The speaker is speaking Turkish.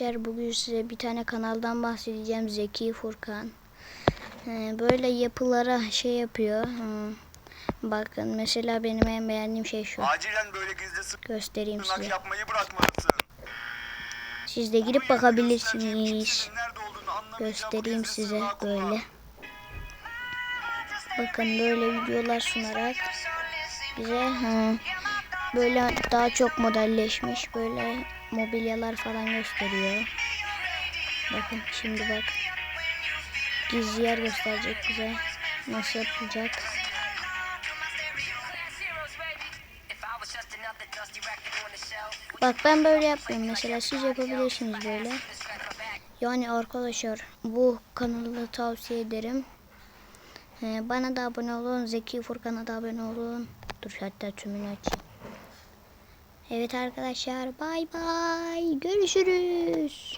arkadaşlar bugün size bir tane kanaldan bahsedeceğim Zeki Furkan. Ee, Böyle yapılara şey yapıyor. Hmm. Bakın mesela benim en beğendiğim şey şu. Acilen böyle gizli Göstereyim size. yapmayı bırakmalısın. Siz de girip bakabilirsiniz. Anlamayacağım bu Göstereyim size böyle. Bakın böyle videolar sunarak bize hı, böyle daha çok modelleşmiş böyle mobilyalar falan gösteriyor. Bakın şimdi bak. Gizli yer gösterecek bize. Nasıl yapılacak. Bak ben böyle yapmıyorum. Mesela siz yapabilirsiniz böyle. Yani arkadaşlar bu kanalı tavsiye ederim. Ee, bana da abone olun. Zeki Furkan'a da abone olun. Dur hatta tümünü açayım. Evet arkadaşlar bay bay. Görüşürüz.